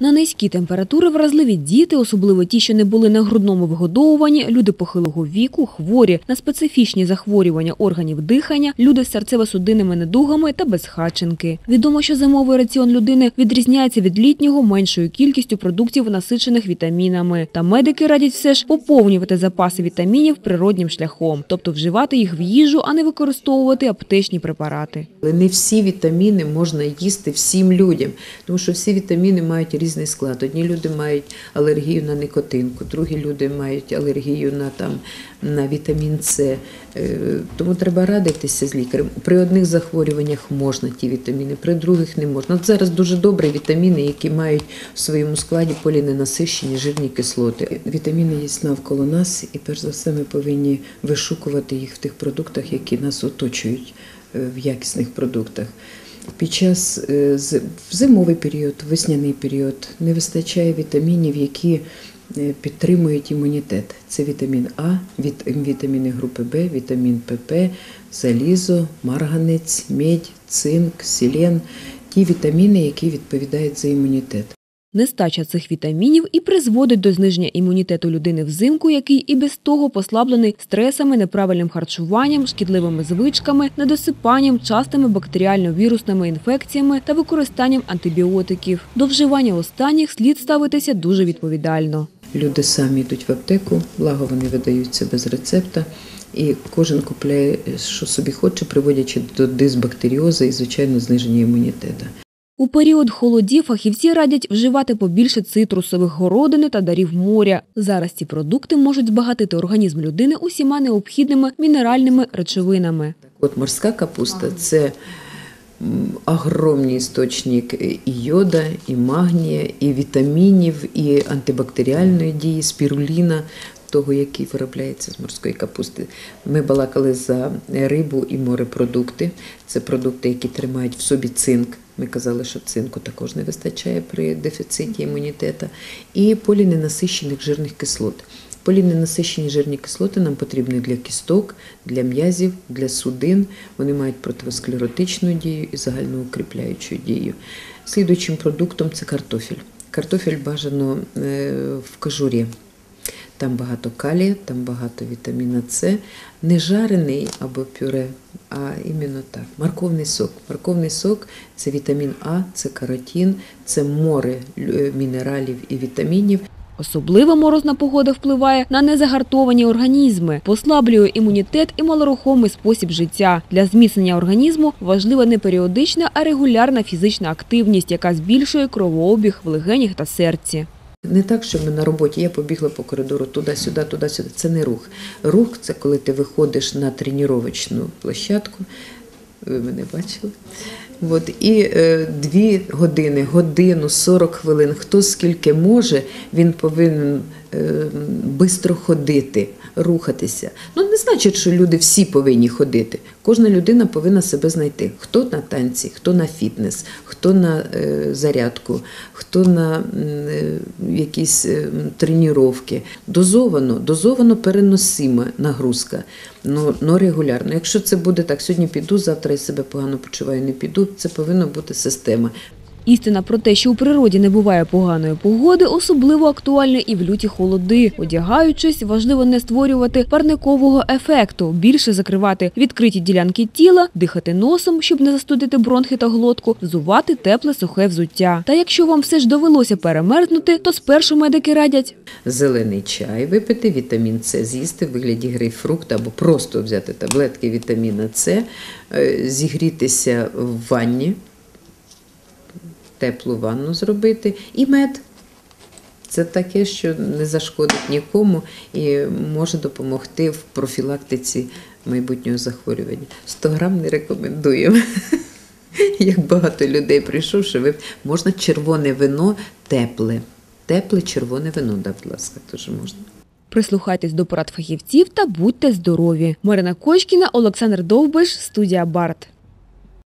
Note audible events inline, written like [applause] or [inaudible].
На низькі температури вразливі діти, особливо ті, що не були на грудному вигодовуванні, люди похилого віку, хворі на специфічні захворювання органів дихання, люди з серцево-судинними недугами та безхатченки. Відомо, що зимовий раціон людини відрізняється від літнього меншою кількістю продуктів, насичених вітамінами. Та медики радять все ж поповнювати запаси вітамінів природнім шляхом, тобто вживати їх в їжу, а не використовувати аптечні препарати. Не всі вітаміни можна їсти всім людям, тому що всі вітаміни мають різний склад. Одні люди мають алергію на никотинку, другі люди мають алергію на там на вітамін С. Е, Тому треба радитися з лікарем. При одних захворюваннях можна ті вітаміни, при других не можна. От зараз дуже добрі вітаміни, які мають в своєму складі поліненасищені жирні кислоти. Вітаміни є навколо нас, і перш за все ми повинні вишукувати їх в тих продуктах, які нас оточують е, в якісних продуктах. Під час е, в зимовий період, весняний період не вистачає вітамінів, які е, підтримують імунітет. Це вітамін А, вітаміни групи Б, вітамін ПП, залізо, марганець, медь, цинк, селен – ті вітаміни, які відповідають за імунітет. Нестача цих вітамінів і призводить до зниження імунітету людини взимку, який і без того послаблений стресами, неправильним харчуванням, шкідливими звичками, недосипанням, частими бактеріально-вірусними інфекціями та використанням антибіотиків. До вживання останніх слід ставитися дуже відповідально. Люди самі йдуть в аптеку, благо вони видаються без рецепта, і кожен купляє, що собі хоче, приводячи до дисбактеріози і, звичайно, зниження імунітету. У період холодів фахівці радять вживати побільше цитрусових городини та дарів моря. Зараз ці продукти можуть збагатити організм людини усіма необхідними мінеральними речовинами. От морська капуста це огромний істочник і йода, і магнія, і вітамінів, і антибактеріальної дії, спіруліна, того, який виробляється з морської капусти. Ми балакали за рибу і морепродукти. Це продукти, які тримають в собі цинк. Ми казали, що цинку також не вистачає при дефіциті імунітету. І поліненасищених жирних кислот. Поліненасищені жирні кислоти нам потрібні для кісток, для м'язів, для судин. Вони мають противосклеротичну дію і загальноукріпляючу дію. Слідуючим продуктом це картофель. Картофель бажано е, в кожурі. Там багато калія, там багато вітаміна С. Не жарений або пюре, а іменно так. Морковний сок. Морковний сок це вітамін А, це каротин, це море е, мінералів і вітамінів. Особливо морозна погода впливає на незагартовані організми, послаблює імунітет і малорухомий спосіб життя. Для зміцнення організму важлива не періодична, а регулярна фізична активність, яка збільшує кровообіг в легенях та серці. Не так, що ми на роботі, я побігла по коридору туди-сюди, туди-сюди. Це не рух. Рух це коли ти виходиш на тренувачну площадку. Ви мене бачили. От, і е, дві години, годину, 40 хвилин, хто скільки може, він повинен е, бистро ходити, рухатися. Ну, не значить, що люди всі повинні ходити. Кожна людина повинна себе знайти. Хто на танці, хто на фітнес, хто на е, зарядку, хто на е, якісь е, тренування. Дозовано, дозовано переносима нагрузка, но, но регулярно. Якщо це буде так, сьогодні піду, завтра я себе погано почуваю, не піду, це повинна бути система. Істина про те, що у природі не буває поганої погоди, особливо актуальна і в люті холоди. Одягаючись, важливо не створювати парникового ефекту, більше закривати відкриті ділянки тіла, дихати носом, щоб не застудити бронхи та глотку, взувати тепле сухе взуття. Та якщо вам все ж довелося перемерзнути, то спершу медики радять Зелений чай випити, вітамін С з'їсти в вигляді грейпфрукта або просто взяти таблетки вітаміна С, е, зігрітися в ванні, теплу ванну зробити і мед. Це таке, що не зашкодить нікому і може допомогти в профілактиці майбутнього захворювання. 100 грам не рекомендуємо. [laughs] Як багато людей прийшов, що ви можна червоне вино тепле. Тепле червоне вино, да, будь ласка, теж можна. прислухайтесь до порад фахівців та будьте здорові. Марина Кочкіна, Олександр Довбиш, студія Барт.